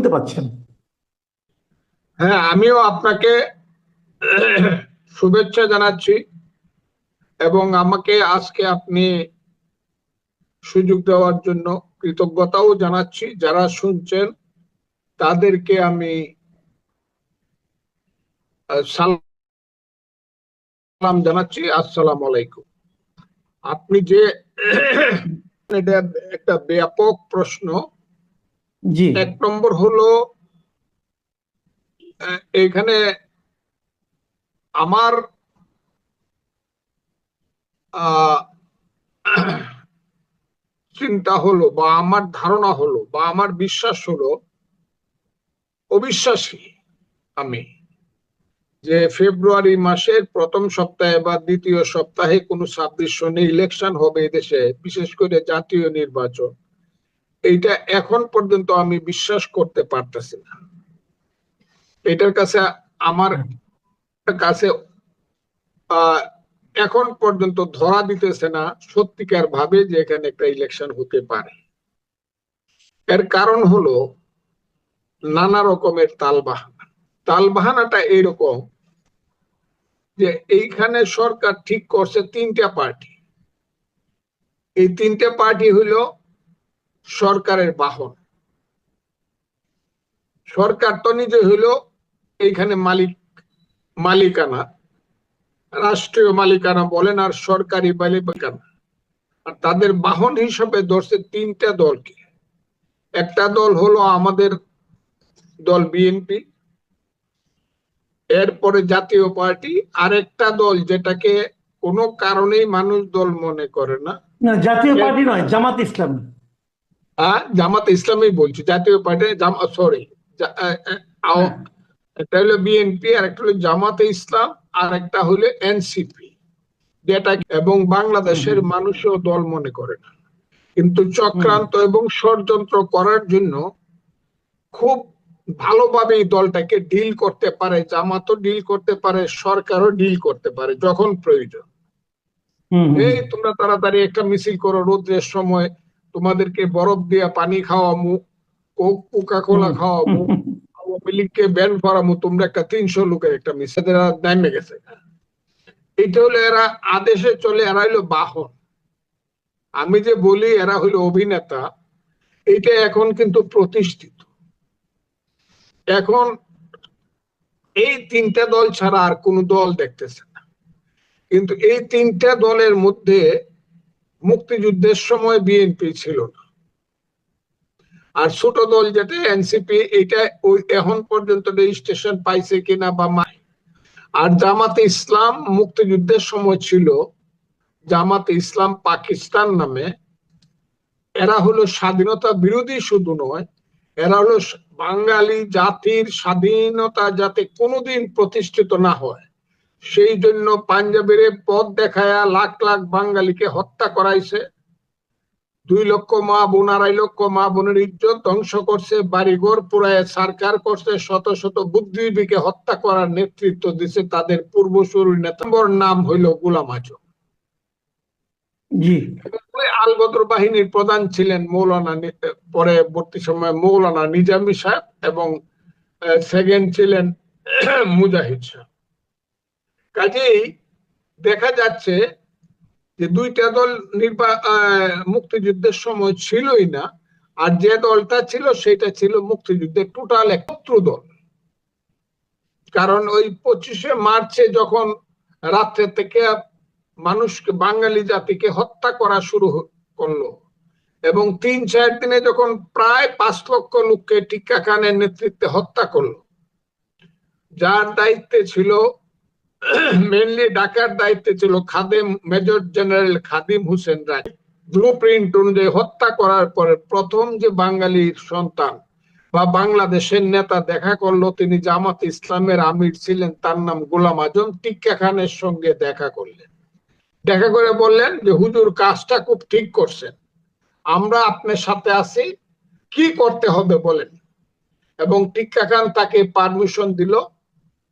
শুনতে পাচ্ছেন। হ্যাঁ আমিও আপনাকে শুভেচ্ছা জানাচ্ছি এবং আমাকে আজকে আপনি সুযোগ দেওয়ার জন্য কৃতজ্ঞতাও জানাচ্ছি। যারা শুনছেন, তাদেরকে আমি সালাম জানাচ্ছি। আসসালাম আলাইকুম। আপনি যে একটা ব্যাপক প্রশ্ন। এক নম্বর হলো এখানে আমার চিন্তা হলো বা আমার ধারণা হলো বা আমার বিশ্বাস হলো, অবিশ্বাসী আমি যে ফেব্রুয়ারি মাসের প্রথম সপ্তাহে বা দ্বিতীয় সপ্তাহে কোনো সাদৃশ্য নেই, ইলেকশন হবে দেশে, বিশেষ করে জাতীয় নির্বাচন। এইটা এখন পর্যন্ত আমি বিশ্বাস করতে পারতেছি না। এটার কাছে আমার কাছে এখন পর্যন্ত ধরা দিতেছে না সত্যিকার ভাবে যে এখানে একটা ইলেকশন হতে পারে। এর কারণ হলো নানা রকমের তালবাহানা। তালবাহানাটা এইরকম যে এইখানে সরকার ঠিক করছে তিনটা পার্টি এই তিনটা পার্টি হইল সরকারের বাহন। সরকার তো নিজে হইল এইখানে মালিক মালিকানা। রাষ্ট্রীয় মালিকানা বলেন আর সরকারি মালিকানা। আর তাদের বাহন হিসেবে ধরছে তিনটা দলকে। একটা দল হলো আমাদের দল বিএনপি এরপরে জাতীয় পার্টি আরেকটা দল যেটাকে কোনো কারণেই মানুষ দল মনে করে না। জাতীয় পার্টি নয় জামাত ইসলাম। জামাত ইসলামই বলছি জাতীয় পার্টি জামা সরি একটা হলো বিএনপি আর একটা হলো জামাতে ইসলাম আর একটা হলো এনসিপি। যেটা এবং বাংলাদেশের মানুষও দল মনে করে না। কিন্তু চক্রান্ত এবং ষড়যন্ত্র করার জন্য খুব ভালোভাবে এই দলটাকে ডিল করতে পারে জামাতও ডিল করতে পারে সরকারও ডিল করতে পারে যখন প্রয়োজন। এই তোমরা তাড়াতাড়ি একটা মিছিল করো রোদ্রের সময় তোমাদেরকে বরফ দিয়া পানি খাওয়ামু কোক কোলা। খাওয়ামু আওয়ামী লীগকে ব্যান করামু তোমরা একটা তিনশো লোকের একটা এরা নেমে গেছে। এটা হলো এরা আদেশে চলে এরা হলো বাহন। আমি যে বলি এরা হলো অভিনেতা এটা এখন কিন্তু প্রতিষ্ঠিত। এখন এই তিনটা দল ছাড়া আর কোন দল দেখতেছে না। কিন্তু এই তিনটা দলের মধ্যে মুক্তিযুদ্ধের সময় বিএনপি ছিল না। আর ছোট দল যেটা, এনসিপি, এটা ওই এখন পর্যন্ত রেজিস্ট্রেশন পাইছে কিনা বা মাই আর জামাতে ইসলাম মুক্তিযুদ্ধের সময় ছিল। জামাতে ইসলাম পাকিস্তান নামে। এরা হলো স্বাধীনতা বিরোধী শুধু নয়, এরা হলো বাঙালি জাতির স্বাধীনতা যাতে কোনোদিন প্রতিষ্ঠিত না হয়। সেই জন্য পাঞ্জাবের পথ দেখায়া লাখ লাখ বাঙালিকে হত্যা করাইছে। দুই লক্ষ মা বোন আড়াই লক্ষ মা বোনের ইজ্জত ধ্বংস করছে বাড়িঘর পুরায় সরকার করছে শত শত বুদ্ধিজীবীকে হত্যা করার নেতৃত্ব দিছে তাদের পূর্বসূরি নেতাম্বর নাম হইল গোলাম আজম। জি। আলবদর বাহিনীর প্রধান ছিলেন মৌলানা নি- পরবর্তী সময় মৌলানা নিজামী সাহেব এবং সেকেন্ড ছিলেন মুজাহিদ সাহেব। কাজেই দেখা যাচ্ছে যে দুইটা দল নির্বা মুক্তিযুদ্ধের সময় ছিলই না, আর যে দলটা ছিল সেটা ছিল মুক্তিযুদ্ধের টোটাল একত্র দল। কারণ ওই পঁচিশে মার্চে যখন রাত্রে থেকে মানুষকে, বাঙালি জাতিকে হত্যা করা শুরু করল, এবং তিন চার দিনে যখন প্রায় পাঁচ লক্ষ লোককে টিক্কা খানের নেতৃত্বে হত্যা করল, যার দায়িত্বে ছিল মেনলি ডাকার দায়িত্বে ছিল Khadem major general Khadim Hossain Roy blueprint অনুযায়ী হত্যা করার পরে প্রথম যে বাঙালির সন্তান বা বাংলাদেশের নেতা দেখা করল তিনি জামাত ইসলামের আমির ছিলেন তার নাম গোলাম আজম টিক্কা খানের সঙ্গে দেখা করলেন দেখা করে বললেন যে হুজুর কাজটা খুব ঠিক করছেন। আমরা আপনার সাথে আছি, কি করতে হবে বলেন? এবং টিক্কা খান তাকে পারমিশন দিল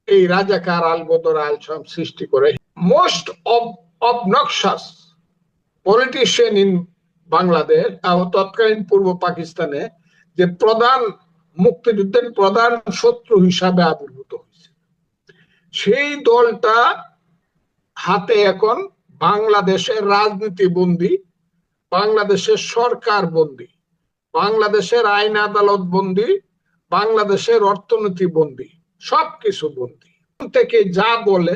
এই রাজাকার আলবদর আলসাম সৃষ্টি করে। Most obnoxious politician in Bangladesh তৎকালীন পূর্ব পাকিস্তানে যে প্রধান মুক্তিযুদ্ধের প্রধান শত্রু হিসাবে আবির্ভূত হয়েছে। সেই দলটা হাতে এখন বাংলাদেশের রাজনীতি বন্দী, বাংলাদেশের সরকার বন্দী, বাংলাদেশের আইন আদালত বন্দী, বাংলাদেশের অর্থনীতি বন্দী। সবকিছু বন্দী। থেকে যা বলে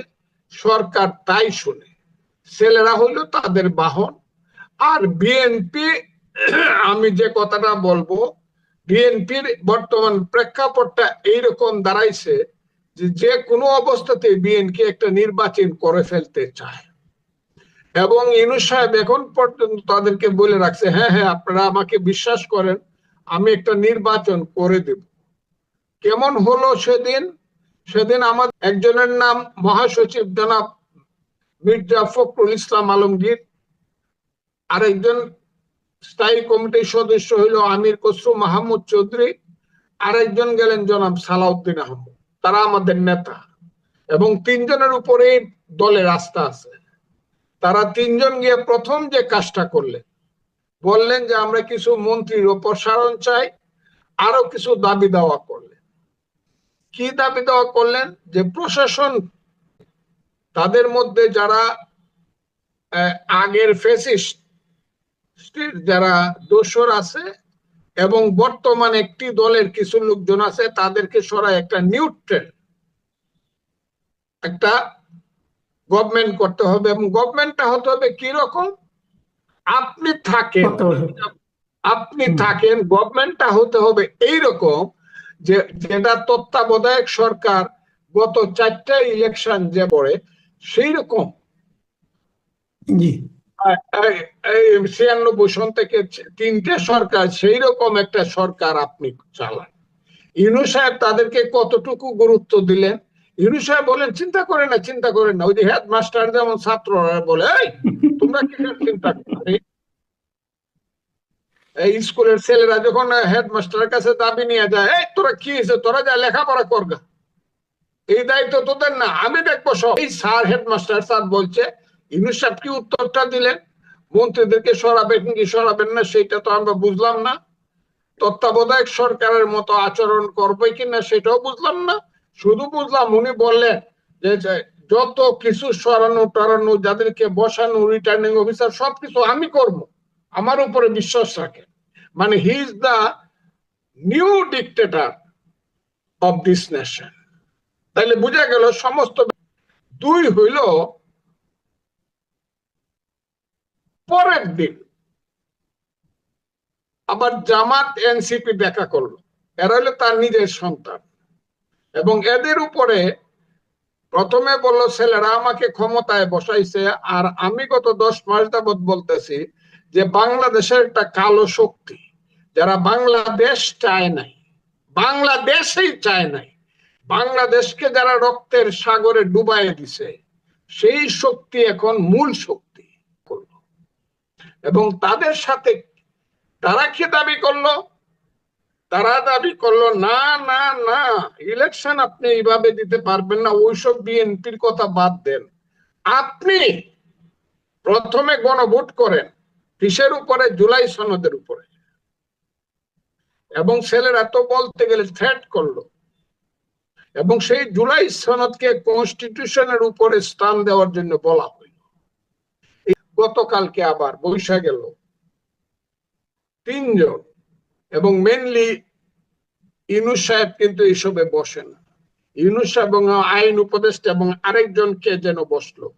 সরকার তাই শুনে। ছেলেরা হইল তাদের বাহন। আর বিএনপি আমি যে কথাটা বলব বিএনপির বর্তমান প্রেক্ষাপটটা এইরকম দাঁড়াইছে যে যে কোনো অবস্থাতে বিএনপি একটা নির্বাচন করে ফেলতে চায়। এবং ইনু সাহেব এখন পর্যন্ত তাদেরকে বলে রাখছে হ্যাঁ হ্যাঁ আপনারা আমাকে বিশ্বাস করেন, আমি একটা নির্বাচন করে দেব। কেমন হলো সেদিন? সেদিন আমার একজনের নাম মহাসচিব জনাব মির্জা ফখরুল ইসলাম আলমগীর। আরেকজন স্থায়ী কমিটির সদস্য হইল আমির কসরু মাহমুদ চৌধুরী। আরেকজন গেলেন জনাব সালাউদ্দিন আহমদ। তারা আমাদের নেতা এবং তিনজনের উপরে দলের আস্থা আছে। তারা তিনজন গিয়ে প্রথম যে কাজটা করলেন, বললেন যে আমরা কিছু মন্ত্রীর অপসারণ চাই আরও কিছু দাবি দাওয়া করলেন। কি দাবি দেওয়া করলেন যে প্রশাসন তাদের মধ্যে যারা আগের ফেসিস্ট যারা দোসর আছে এবং বর্তমান একটি দলের কিছু লোকজন আছে তাদেরকে সরাই একটা নিউট্রেল একটা গভর্নমেন্ট করতে হবে এবং গভর্নমেন্টটা হতে হবে কি রকম আপনি থাকেন আপনি। থাকেন গভর্নমেন্টটা হতে হবে এইরকম যে যেটা তত্ত্বাবধায়ক সরকার গত চারটা ইলেকশন যে পড়ে সেই রকম ছিয়ানব্বই সন থেকে তিনটে সরকার সেই রকম একটা সরকার আপনি চালান। ইনু সাহেব তাদেরকে কতটুকু গুরুত্ব দিলেন? ইনু সাহেব বলেন চিন্তা করে না চিন্তা করেন না। ওই যে হেডমাস্টার যেমন ছাত্ররা বলে তোমরা কি চিন্তা করে স্কুলের ছেলেরা যখন হেডমাস্টারের কাছে দাবি নিয়ে যায়, এই, তোরা কি হয়েছে? তোরা যা লেখাপড়া করগা এই দায়িত্ব তোদের না, আমি দেখব সব। এই স্যার, হেডমাস্টার স্যার বলছে ইউনুস সাহেব কি উত্তরটা দিলেন? মন্ত্রীদেরকে সরাবেন কি সরাবেন না সেটা তো আমরা বুঝলাম না। তত্ত্বাবধায়ক সরকারের মতো আচরণ করবে কিনা সেটাও বুঝলাম না। শুধু বুঝলাম, উনি বললেন যে যে, যত কিছু সরানো টরানো যাদেরকে বসানো রিটার্নিং অফিসার সবকিছু আমি করব। আমার উপরে বিশ্বাস রাখেন মানে he is the new dictator of this nation তাইলে বোঝা গেল সমস্ত দুই হইল পরের দিন। আবার জামাত এনসিপি দেখা করল। এরা হলো তার নিজের সন্তান। এবং এদের উপরে প্রথমে বলল, ছেলেরা আমাকে ক্ষমতায় বসাইছে আর আমি গত দশ মাস যাবৎ বলতেছি যে বাংলাদেশের একটা কালো শক্তি, যারা বাংলাদেশ চায় নাই, বাংলাদেশেই চায় নাই, বাংলাদেশকে যারা রক্তের সাগরে ডুবাই দিছে, সেই শক্তি এখন মূল শক্তি করল। এবং তাদের সাথে তারা কি দাবি করল? তারা দাবি করল, না না না ইলেকশন আপনি এইভাবে দিতে পারবেন না, ওইসব বিএনপির কথা বাদ দেন। আপনি প্রথমে গণভোট করেন কিসের উপরে, জুলাই সনদের উপরে। এবং ছেলেরা তো বলতে গেলে থ্রেট করল। এবং সেই জুলাই সনদকে কনস্টিটিউশনের উপরে স্থান দেওয়ার জন্য বলা হইল। গতকালকে আবার বৈশা গেল। তিনজন এবং মেনলি ইউনুস সাহেব কিন্তু এইসবে বসে না। ইউনুস সাহেব এবং আইন উপদেষ্টা এবং আরেকজনকে যেন বসল।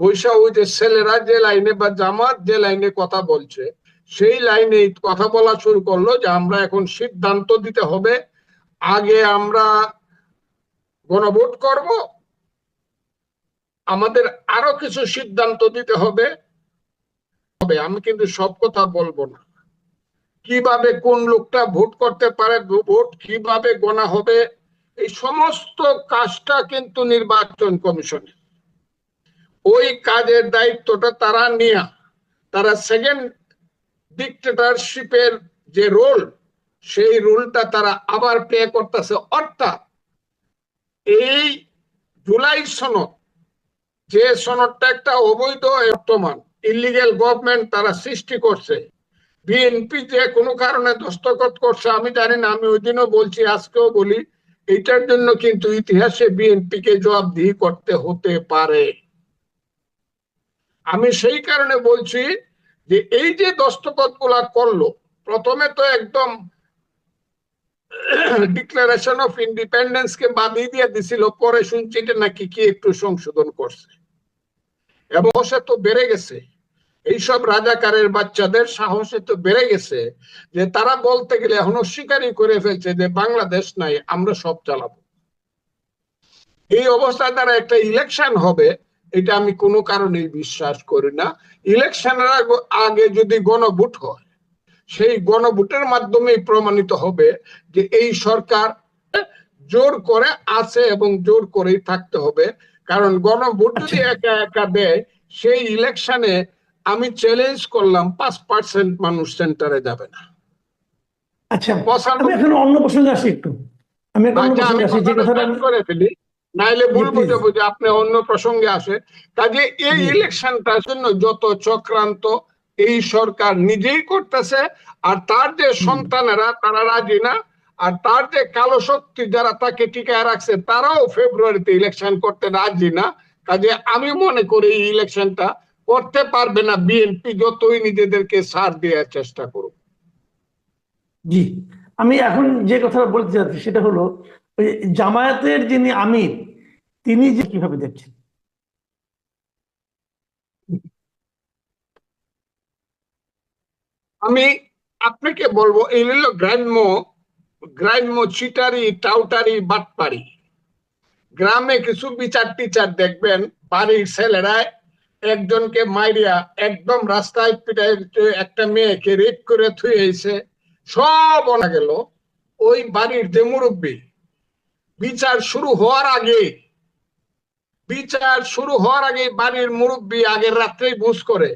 বৈশা ওই যে ছেলেরা যে লাইনে বা জামাত যে লাইনে কথা বলছে, সেই লাইনে কথা বলা শুরু করল যে আমরা এখন সিদ্ধান্ত দিতে হবে, আগে আমরা গণভোট করব, আমাদের আরও কিছু সিদ্ধান্ত দিতে হবে। হবে, আমি কিন্তু সব কথা বলব না। কীভাবে কোন লোকটা ভোট করতে পারে, ভোট কীভাবে গণা হবে, এই সমস্ত কাজটা কিন্তু নির্বাচন কমিশনের। ওই কাজের দায়িত্বটা তারা নিয়ে। তারা সেকেন্ড ডিক্টেটারশিপের যে রোল সেই রোলটা তারা আবার প্লে করতেছে। অর্থাৎ এই জুলাই সনদ, যে সনদটা একটা অবৈধ বর্তমান ইলিগেল গভর্নমেন্ট তারা সৃষ্টি করছে বিএনপি যে কোনো কারণে দস্তখত করছে, আমি জানি না, আমি ওই দিনও বলছি, আজকেও বলি, এটার জন্য কিন্তু ইতিহাসে বিএনপিকে জবাবদিহি করতে হতে পারে। আমি সেই কারণে বলছি যে এই যে দস্তখতগুলা করল, প্রথমে তো একদম ডিক্লারেশন অফ ইন্ডিপেন্ডেন্স কে বাদিয়ে দিয়ে দিছিল, পরে শুনছি যে নাকি কি একটু সংশোধন করছে। এবং সে তো বেড়ে গেছে। এইসব রাজাকারের বাচ্চাদের সাহস তো বেড়ে গেছে যে তারা বলতে গেলে এখন অস্বীকারই করে ফেলছে যে বাংলাদেশ নাই, আমরা সব চালাবো। এই অবস্থায় তারা একটা ইলেকশন হবে এটা আমি কোনো কারণেই বিশ্বাস করি না। ইলেকশনের আগে যদি গণভোট হয় সেই গণভোটের মাধ্যমেই প্রমাণিত হবে যে এই সরকার জোর করে আছে এবং জোর করেই থাকতে হবে। কারণ গণভোট যদি একা একা দেয় সেই ইলেকশনে আমি চ্যালেঞ্জ করলাম পাঁচ পার্সেন্ট মানুষ সেন্টারে যাবে না। আচ্ছা আমি এখন অন্য প্রসঙ্গে আসি একটু। আমি এখন অন্য আচ্ছা প্রসঙ্গে আসি যে কথাটা করে ফেলি। নাইলে ভুল জি, please. বুঝে বুঝে আপনি অন্য প্রসঙ্গে আসে। কাজে এই। ইলেকশনটার জন্য যত চক্রান্ত এই সরকার নিজেই করতেছে আর তার যে সন্তানেরা তারা রাজি না আর তার যে কালো শক্তি যারা তাকে টিকায় রাখছে তারাও ফেব্রুয়ারিতে ইলেকশন করতে রাজি না। কাজে আমি মনে করি এই ইলেকশনটা করতে পারবে না বিএনপি যতই নিজেদেরকে সার দেওয়ার চেষ্টা করুক। জি। আমি এখন যে কথাটা বলতে চাচ্ছি সেটা হলো জামায়াতের যিনি আমির তিনি যে কীভাবে দেখছেন? আমি আপনাকে বলব, এই হলো গ্রাম্য গ্রাম্য চিটারি, টাউটারি, বাটপাড়ি। গ্রামে কিছু বিচার টিচার দেখবেন, বাড়ির ছেলেরা একজনকে মাইরিয়া একদম রাস্তায় পিটায় একটা মেয়েকে রেপ করে থুয়েছে সব অনা গেল। ওই বাড়ির যে মুরব্বী, বিচার শুরু হওয়ার আগে বিচার শুরু হওয়ার আগে বাড়ির মুরব্বী আগের রাত্রেই বুঝ করে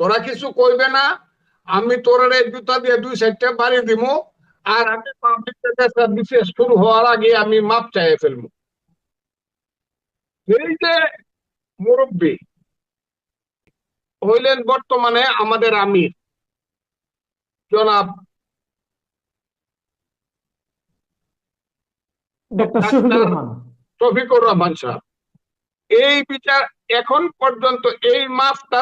তোরা কিছু কইবে না আমি তোর জুতা দিয়ে দুই সাইডটা বাড়ি দিব আর আমি পাবলিক বিশেষ শুরু হওয়ার আগে আমি মাপ চাইয়ে ফেলব। এই যে মুরব্বী হইলেন বর্তমানে আমাদের আমির। জনাব শফিকুর রহমান সাহেব। এই বিচার এখন পর্যন্ত, এই মাপটা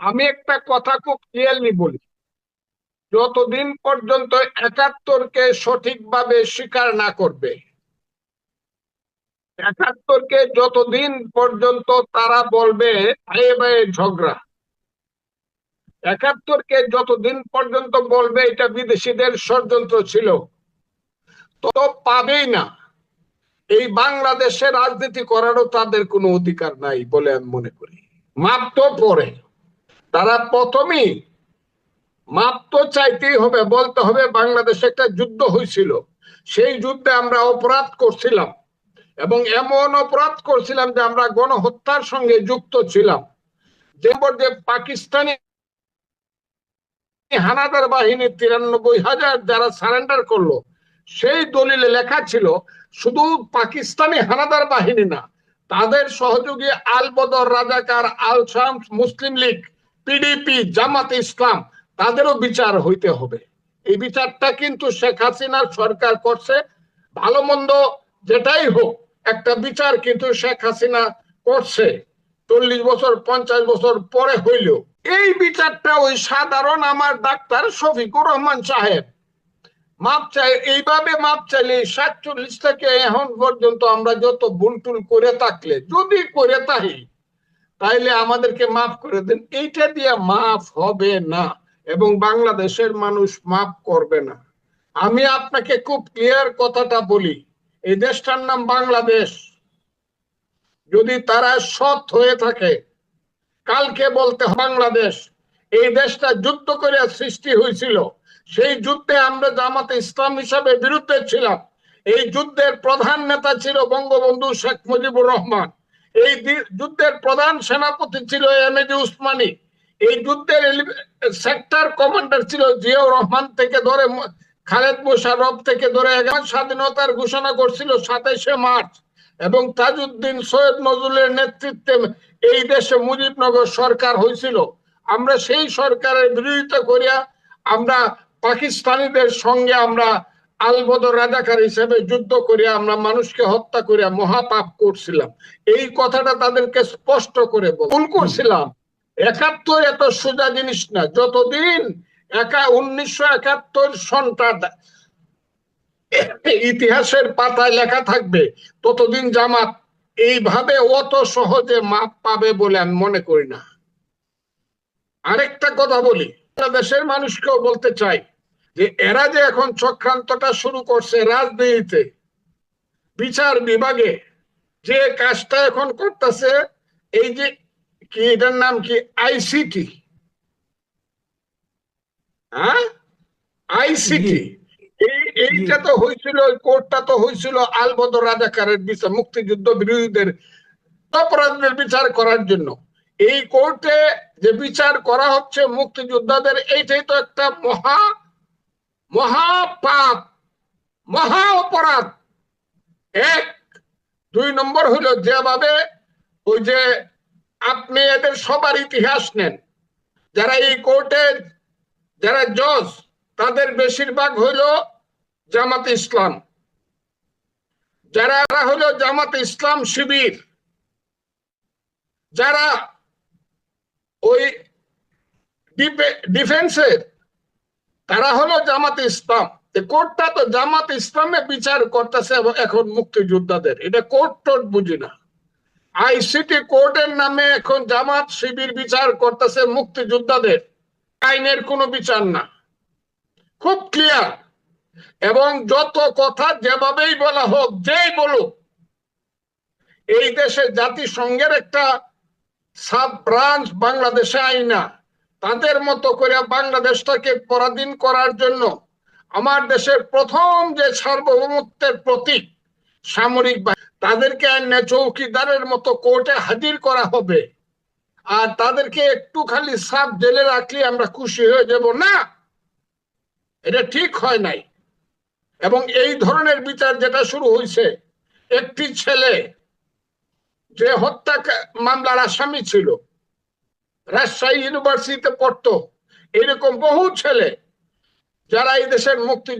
আমি একটা কথা খুব ক্লিয়ারলি বলি। যতদিন পর্যন্ত একাত্তরকে সঠিকভাবে স্বীকার না করবে, একাত্তরকে যতদিন পর্যন্ত তারা বলবে ভাইয়ে ভাইয়ে ঝগড়া, একাত্তরকে যতদিন পর্যন্ত বলবে, এটা বিদেশিদের ষড়যন্ত্র ছিল তত পাবেই না। এই বাংলাদেশে রাজনীতি করারও তাদের কোনো অধিকার নাই বলে আমি মনে করি। মাপ পরে। তারা প্রথমেই মাপ চাইতেই হবে, বলতে হবে বাংলাদেশে একটা যুদ্ধ হয়েছিল। সেই যুদ্ধে আমরা অপরাধ করছিলাম এবং এমন অপরাধ করছিলাম যে আমরা গণহত্যার সঙ্গে যুক্ত ছিলাম। যে পাকিস্তানি হানাদার বাহিনী তিরানব্বই হাজার যারা সারেন্ডার করল সেই দলিলে লেখা ছিল, শুধু পাকিস্তানি হানাদার বাহিনী না, তাদের সহযোগী আল বদর রাজাকার আল শামস মুসলিম লীগ পিডিপি জামাত ইসলাম, তাদেরও বিচার হইতে হবে। এই বিচারটা কিন্তু শেখ হাসিনার সরকার করছে, ভালো মন্দ যেটাই হোক, একটা বিচার কিন্তু শেখ হাসিনা করছে, চল্লিশ বছর, পঞ্চাশ বছর পরে হইল এই বিচারটা ওই সাধারণ আমার ডাক্তার শফিকুর রহমান সাহেব মাপ চাই, এইভাবে মাপ চাইলে সাতচল্লিশ থেকে এখন পর্যন্ত আমরা যত ভুলটুল করে থাকলে, যদি করে থাকি, তাইলে আমাদেরকে মাফ করে দেন। এইটা দিয়ে মাফ হবে না এবং বাংলাদেশের মানুষ মাফ করবে না। আমি আপনাকে খুব ক্লিয়ার কথাটা বলি, এই দেশটার নাম বাংলাদেশ। যদি তারা সৎ হয়ে থাকে, কালকে বলতে বাংলাদেশ, এই দেশটা যুদ্ধ করে সৃষ্টি হয়েছিল সেই যুদ্ধে আমরা জামাতে ইসলাম হিসাবে বিরুদ্ধে ছিলাম। এই যুদ্ধের প্রধান নেতা ছিল বঙ্গবন্ধু শেখ মুজিবুর রহমান। এই যুদ্ধের প্রধান সেনাপতি ছিল এম এজি উসমানী। এই যুদ্ধের সেক্টর কমান্ডার ছিল জিয়াউর রহমান থেকে ধরে খালেদ মোশাররফ থেকে ধরে স্বাধীনতার ঘোষণা করছিল সাতাইশে মার্চ। এবং তাজউদ্দিন সৈয়দ নজরুলের নেতৃত্বে এই দেশে মুজিবনগর সরকার হয়েছিল। আমরা সেই সরকারের বিরোধিতা করিয়া আমরা পাকিস্তানিদের সঙ্গে আমরা আলবদর রাজাকার হিসেবে যুদ্ধ করিয়া আমরা মানুষকে হত্যা করিয়া মহাপাপ করছিলাম। এই কথাটা তাদেরকে স্পষ্ট করে ভুল করছিলাম। একাত্তর এত সোজা জিনিস না। যতদিন একা উনিশশো একাত্তর সনটা ইতিহাসের পাতায় লেখা থাকবে, ততদিন জামাত এইভাবে অত সহজে মাপ পাবে বলে আমি মনে করি না। আরেকটা কথা বলি। দেশের মানুষকেও বলতে চাই যে এরা যে এখন চক্রান্তটা শুরু করছে রাজনীতিতে বিচার বিভাগে যে কাজটা এখন করতেছে এই যে কি এটার নাম কি? আইসিটি হ্যাঁ? আইসিটি এই এইটা তো হয়েছিল ওই কোর্টটা তো হয়েছিল আলবদর রাজাকারের বিচার মুক্তিযুদ্ধ বিরোধীদের অপরাধীদের বিচার করার জন্য। এই কোর্টে যে বিচার করা হচ্ছে মুক্তিযোদ্ধাদের, এইটাই তো একটা মহা মহা পাপ মহা অপরাধ। এক, দুই নম্বর হলো যেভাবে ওই যে আপনি এদের সবার ইতিহাস নেন। যারা এই কোর্টে, যারা জজ, তাদের বেশিরভাগ হইল জামাত ইসলাম। যারা হলো জামাত ইসলাম শিবির, যারা ওই ডিফেন্সের, তারা হলো জামাত ইসলাম। কোর্টটা তো জামাত ইসলামে বিচার করতেছে এখন মুক্তিযোদ্ধাদের। এটা কোর্ট টোট বুঝি না। আইসিটি কোর্টের নামে এখন জামাত শিবির বিচার করতেছে মুক্তিযোদ্ধাদের। আইনের কোনো বিচার না। খুব ক্লিয়ার এবং যত কথা যেভাবেই বলা হোক, যেই বলুক, এই দেশে জাতিসংঘের একটা সাব ব্রাঞ্চ বাংলাদেশে আইনা। তাদের মতো করে বাংলাদেশটাকে পরাধীন করার জন্য আমার দেশের প্রথম যে সার্বভৌমত্বের প্রতীক সামরিক তাদেরকে চৌকিদারের মতো কোর্টে হাজির করা হবে। আর তাদেরকে একটু খালি সাব জেলে রাখলে আমরা খুশি হয়ে যাব। না, এটা ঠিক হয় নাই। এবং এই ধরনের বিচার যেটা শুরু হয়েছে একটি ছেলে যে হত্যা মামলার আসামি ছিল। রাজশাহী ইউনিভার্সিটিতে পড়তো। এরকম বহু ছেলে যারা এই দেশের মুক্তি